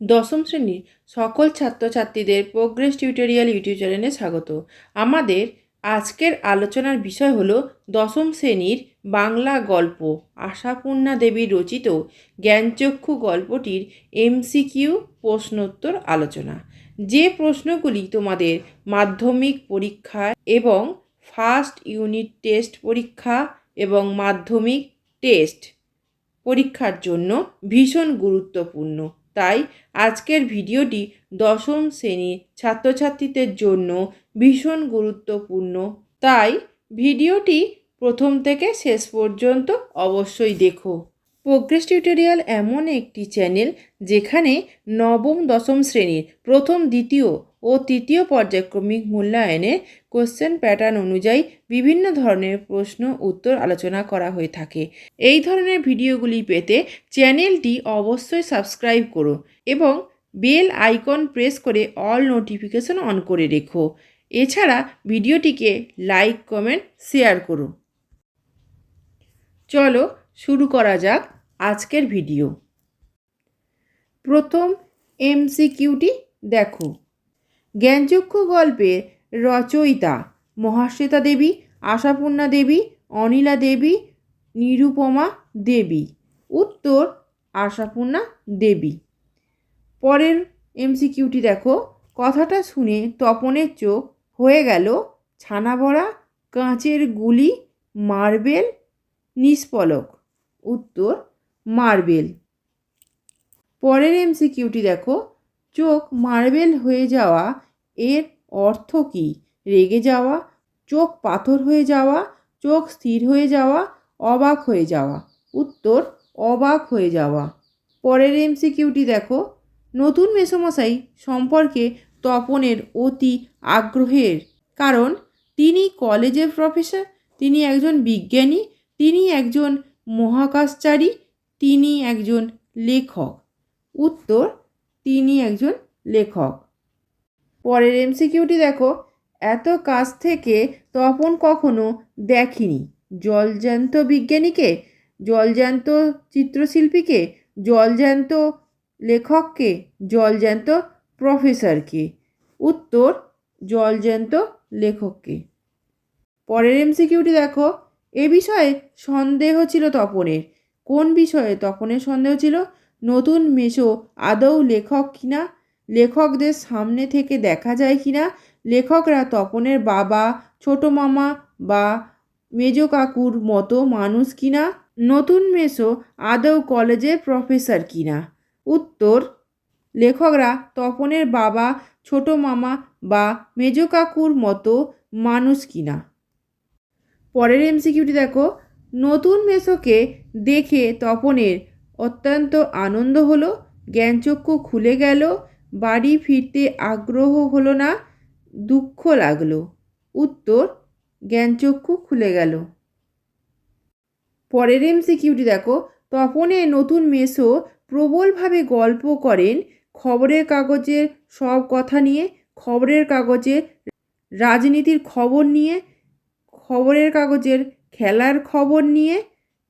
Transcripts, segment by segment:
দশম শ্রেণির সকল ছাত্রছাত্রীদের প্রোগ্রেস টিউটোরিয়াল ইউটিউব চ্যানেলে স্বাগত। আমাদের আজকের আলোচনার বিষয় হলো দশম শ্রেণির বাংলা গল্প। আশাপূর্ণা দেবীর রচিত জ্ঞানচক্ষু গল্পটির এমসিকিউ প্রশ্নোত্তর আলোচনা। যে প্রশ্নগুলি তোমাদের মাধ্যমিক পরীক্ষা এবং ফার্স্ট ইউনিট টেস্ট পরীক্ষা এবং মাধ্যমিক টেস্ট পরীক্ষার জন্য ভীষণ গুরুত্বপূর্ণ। তাই আজকের ভিডিওটি দশম শ্রেণির ছাত্রছাত্রীদের জন্য ভীষণ গুরুত্বপূর্ণ। তাই ভিডিওটি প্রথম থেকে শেষ পর্যন্ত অবশ্যই দেখো। প্রোগ্রেস টিউটোরিয়াল এমন একটি চ্যানেল যেখানে নবম, দশম শ্রেণির প্রথম, দ্বিতীয় ও তৃতীয় পর্যায়ক্রমিক মূল্যায়নে কোশ্চেন প্যাটার্ন অনুযায়ী বিভিন্ন ধরনের প্রশ্ন উত্তর আলোচনা করা হয়ে থাকে। এই ধরনের ভিডিওগুলি পেতে চ্যানেলটি অবশ্যই সাবস্ক্রাইব করো এবং বেল আইকন প্রেস করে অল নোটিফিকেশন অন করে রেখো। এছাড়া ভিডিওটিকে লাইক কমেন্ট শেয়ার করো। চলো শুরু করা যাক আজকের ভিডিও। প্রথম এমসিকিউটি দেখো। জ্ঞানচক্ষু গল্পের রচয়িতা মহাশ্বেতা দেবী, আশাপূর্ণা দেবী, অনিলা দেবী, নিরুপমা দেবী। উত্তর, আশাপূর্ণা দেবী। পরের এমসিকিউটি দেখো। কথাটা শুনে তপনের চোখ হয়ে গেল ছানা ভরা কাঁচের গুলি, মার্বেল নিষ্পলক উত্তর, মার্বেল। পরের এমসিকিউটি দেখো। চোখ মার্বেল হয়ে যাওয়া, এর অর্থ কী? রেগে যাওয়া, চোখ পাথর হয়ে যাওয়া, চোখ স্থির হয়ে যাওয়া, অবাক হয়ে যাওয়া। উত্তর, অবাক হয়ে যাওয়া। পরের এমসিকিউটি দেখো। নতুন মেসমশাই সম্পর্কে তপনের অতি আগ্রহের কারণ, তিনি কলেজের প্রফেসর, তিনি একজন বিজ্ঞানী, তিনি একজন মহাকাশচারী, তিনি একজন লেখক। উত্তর তিনি একজন লেখক। পরের এমসিকিউটি দেখো। এত কাছ থেকে তপন কখনো দেখেনি। জলজ্যান্ত বিজ্ঞানীকে? জলজ্যান্ত চিত্রশিল্পীকে? জলজ্যান্ত লেখককে? জলজ্যান্ত প্রফেসরকে? উত্তর, জলজ্যান্ত লেখককে। পরের এমসিকিউটি দেখো। এ বিষয়ে সন্দেহ ছিল তপনের। কোন বিষয়ে তপনের সন্দেহ ছিল? নতুন মেশো আদৌ লেখক কিনা? লেখকদের সামনে থেকে দেখা যায় কিনা? লেখকরা তপনের বাবা, ছোট মামা বা মেজ কাকুর মতো মানুষ কিনা? নতুন মেশো আদৌ কলেজের প্রফেসর কিনা? উত্তর, লেখকরা তপনের বাবা, ছোট মামা বা মেজ কাকুর মতো মানুষ কিনা? পরের এমসিকিউটি দেখো। নতুন মেসোকে দেখে তপনের অত্যন্ত আনন্দ হলো, জ্ঞানচক্ষু খুলে গেল, বাড়ি ফিরতে আগ্রহ হলো না, দুঃখ লাগল। উত্তর, জ্ঞানচক্ষু খুলে গেল। পরের এমসিকিউটি দেখো। তপনে নতুন মেসো প্রবলভাবে গল্প করেন, খবরের কাগজের সব কথা নিয়ে, খবরের কাগজের রাজনীতির খবর নিয়ে, খবরের কাগজের খেলার খবর নিয়ে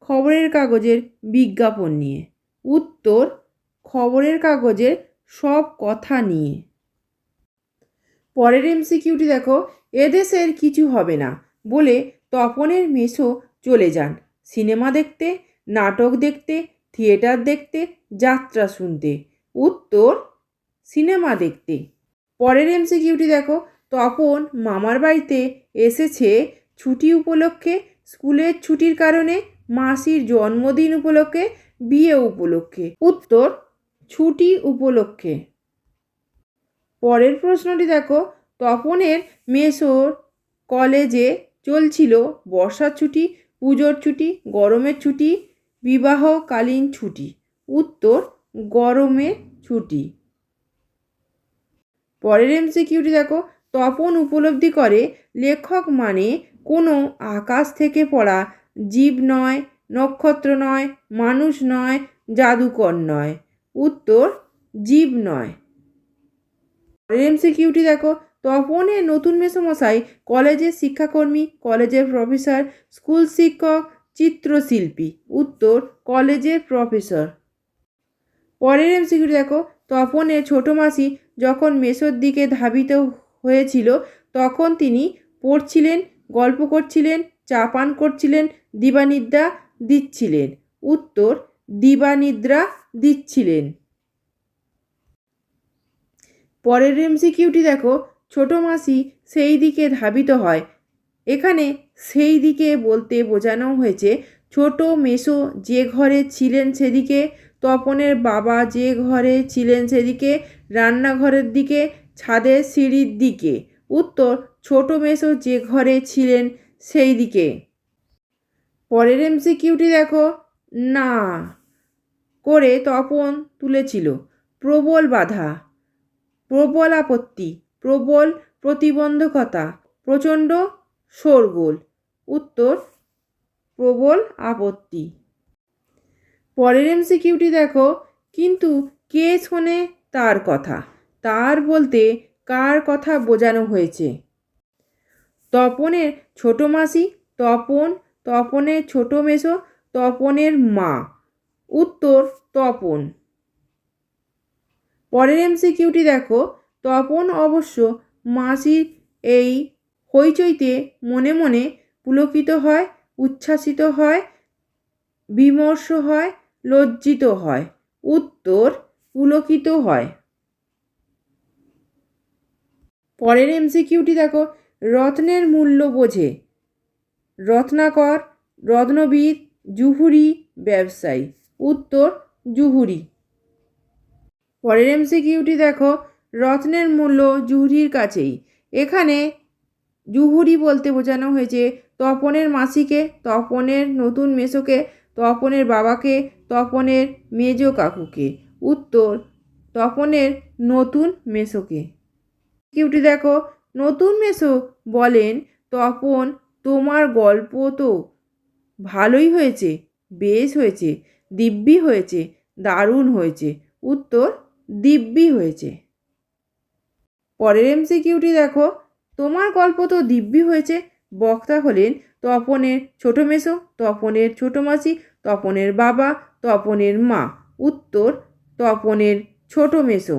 খবরের কাগজের বিজ্ঞাপন নিয়ে। উত্তর, খবরের কাগজের সব কথা নিয়ে। পরের এমসিকিউটি দেখো, এদেশের কিছু হবে না বলে তপনের মেসো চলে যান। সিনেমা দেখতে, নাটক দেখতে, থিয়েটার দেখতে, যাত্রা শুনতে। উত্তর, সিনেমা দেখতে। পরের এমসিকিউটি দেখো, তপন মামার বাড়িতে এসেছে ছুটি উপলক্ষে স্কুলের ছুটির কারণে মাসির জন্মদিন উপলক্ষে, বিয়ে উপলক্ষে। উত্তর, ছুটি উপলক্ষে। পরের প্রশ্নটি দেখো। তপনের মেসোর কলেজে চলছিল বর্ষার ছুটি, পুজোর ছুটি, গরমের ছুটি, বিবাহকালীন ছুটি। উত্তর গরমের ছুটি। পরের এমসিকিউটি দেখো। তপন উপলব্ধি করে, লেখক মানে কোনো আকাশ থেকে পড়া জীব নয়, নক্ষত্র নয়, মানুষ নয়, জাদুকর নয়। উত্তর, জীব নয়। এমসিকিউটি দেখো তপনের নতুন মেসমশাই, কলেজের শিক্ষাকর্মী, কলেজের প্রফেসর, স্কুল শিক্ষক, চিত্রশিল্পী। উত্তর, কলেজের প্রফেসর। পরের এমসিকিউটি দেখো তপনের ছোট মাসি যখন মেসোর দিকে ধাবিত হয়েছিল, তখন তিনি পড়ছিলেন, গল্প করছিলেন চা পান করছিলেন, দিবানিদ্রা দিচ্ছিলেন। উত্তর, দিবানিদ্রা দিচ্ছিলেন। পরের এমসিকিউটি দেখো, ছোট মাসি সেই দিকে ধাবিত হয়। এখানে সেই দিকে বলতে বোঝানো হয়েছে, ছোট মেসো যে ঘরে ছিলেন সেদিকে, তপনের বাবা যে ঘরে ছিলেন সেদিকে, রান্নাঘরের দিকে ছাদের সিঁড়ির দিকে। উত্তর, ছোট মেসো যে ঘরে ছিলেন সেই দিকে। পরের এমসিকিউটি দেখো। না। করে তপন তুলেছিল। প্রবল বাধা, প্রবল আপত্তি, প্রবল প্রতিবন্ধকতা, প্রচণ্ড শোরগোল। উত্তর, প্রবল আপত্তি। পরের এমসিকিউটি দেখো। কিন্তু কে শোনে তার কথা? তার বলতে কার কথা বোঝানো হয়েছে? তপনের ছোট মাসি, তপন, তপনের ছোট মেসো, তপনের মা। উত্তর, তপন। পরের এমসিকিউটি দেখো। তপন অবশ্য মাসির এই হইচইতে মনে মনে পুলকিত হয়, উচ্ছ্বাসিত হয়, বিমর্ষ হয়, লজ্জিত হয়। উত্তর, পুলকিত হয়। পরের এমসিকিউটি দেখো। রত্নের মূল্য বোঝে। রত্নাকর, রত্নবীর, জুহুরি ব্যবসায়ী। উত্তর, জুহুরি। পরের এমসিকিউটি দেখো, রত্নের মূল্য জুহুরির কাছেই। এখানে জুহুরি বলতে বোঝানো হয়েছে, তপনের মাসিকে, তপনের নতুন মেসোকে, তপনের বাবাকে, তপনের মেজ কাকুকে। উত্তর, তপনের নতুন মেসোকে। কিউটি দেখো নতুন মেসো বলেন, তপন, তোমার গল্প তো ভালোই হয়েছে, বেশ হয়েছে, দিব্যি হয়েছে, দারুণ হয়েছে। উত্তর, দিব্যি হয়েছে। পরের এমসিকিউটি দেখো, তোমার গল্প তো দিব্যি হয়েছে। বক্তা হলেন, তপনের ছোট মেসো, তপনের ছোট মাসি, তপনের বাবা, তপনের মা। উত্তর, তপনের ছোট মেসো।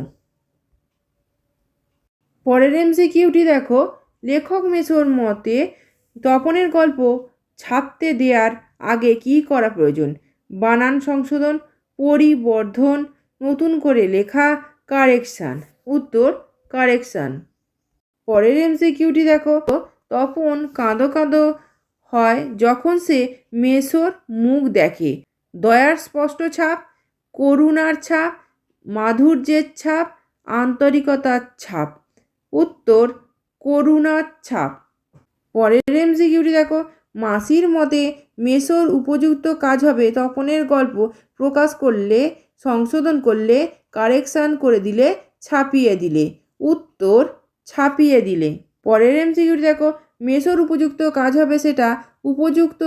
পরের এমসিকিউটি দেখো। লেখক মেসোর মতে, তপনের গল্প ছাপতে দেওয়ার আগে কি করা প্রয়োজন? বানান সংশোধন, পরিবর্ধন, নতুন করে লেখা, কারেকশান। উত্তর, কারেকশান। পরের এমসিকিউটি দেখো। তপন কাঁদো কাঁদো হয় যখন সে মেসোর মুখ দেখে। দয়ার স্পষ্ট ছাপ, করুণার ছাপ, মাধুর্যের ছাপ, আন্তরিকতার ছাপ। উত্তর, করুণার ছাপ। পরের এমসিকিউটি দেখো। মাসির মতে মেসোর উপযুক্ত কাজ হবে তপনের গল্প প্রকাশ করলে, সংশোধন করলে, কারেকশান করে দিলে, ছাপিয়ে দিলে। উত্তর, ছাপিয়ে দিলে। পরের এমসিকিউটি দেখো। মেসোর উপযুক্ত কাজ হবে সেটা, উপযুক্ত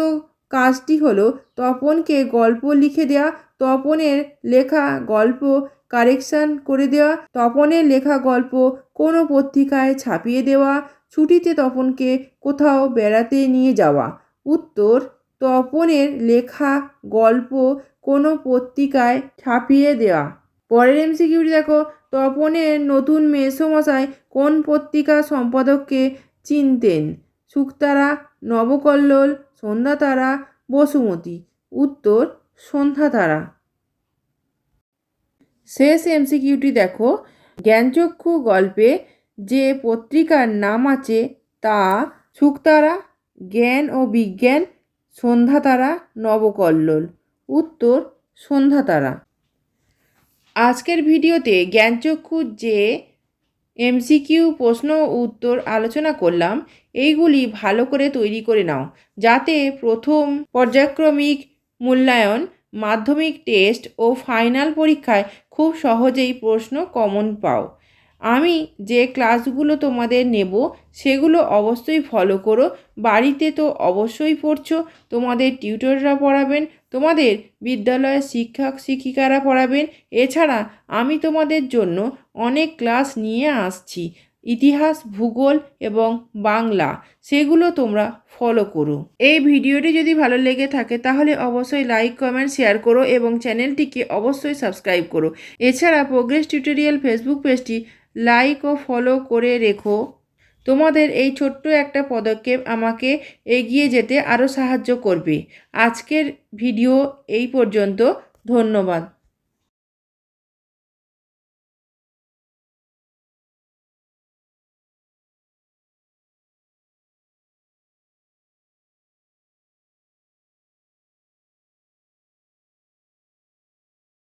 কাজটি হলো তপনকে গল্প লিখে দেওয়া তপনের লেখা গল্প কারেকশান করে দেওয়া, তপনের লেখা গল্প কোনো পত্রিকায় ছাপিয়ে দেওয়া, ছুটিতে তপনকে কোথাও বেড়াতে নিয়ে যাওয়া। উত্তর, তপনের লেখা গল্প কোনো পত্রিকায় ছাপিয়ে দেওয়া। পরের এমসিকিউটি দেখো, তপনের নতুন মেসোমশাই কোন পত্রিকা সম্পাদককে চিনতেন? শুকতারা নবকল্লোল, সন্ধ্যাতারা, বসুমতী। উত্তর, সন্ধ্যাতারা। শেষ এমসিকিউটি দেখো। জ্ঞানচক্ষু গল্পে যে পত্রিকার নাম আছে তা শুকতারা জ্ঞান ও বিজ্ঞান, সন্ধ্যাতারা, নবকল্লোল। উত্তর, সন্ধ্যাতারা। আজকের ভিডিওতে জ্ঞানচক্ষুর যে এমসিকিউ প্রশ্ন উত্তর আলোচনা করলাম, এইগুলি ভালো করে তৈরি করে নাও, যাতে প্রথম পর্যায়ক্রমিক মূল্যায়ন, মাধ্যমিক টেস্ট ও ফাইনাল পরীক্ষায় খুব সহজেই প্রশ্ন কমন পাও। আমি যে ক্লাসগুলো তোমাদের নেব, সেগুলো অবশ্যই ফলো করো। বাড়িতে তো অবশ্যই পড়ছো, তোমাদের টিউটররা পড়াবেন, তোমাদের বিদ্যালয়ের শিক্ষক শিক্ষিকারা পড়াবেন। এছাড়া আমি তোমাদের জন্য অনেক ক্লাস নিয়ে আসছি। ইতিহাস, ভূগোল এবং বাংলা, সেগুলো তোমরা ফলো করো। এই ভিডিওটি যদি ভালো লেগে থাকে, তাহলে অবশ্যই লাইক কমেন্ট শেয়ার করো এবং চ্যানেলটিকে অবশ্যই সাবস্ক্রাইব করো। এছাড়া প্রোগ্রেস টিউটোরিয়াল ফেসবুক পেজটি লাইক ও ফলো করে রেখো। তোমাদের এই ছোট্ট একটা পদক্ষেপ আমাকে এগিয়ে যেতে আরও সাহায্য করবে। আজকের ভিডিও এই পর্যন্ত। ধন্যবাদ।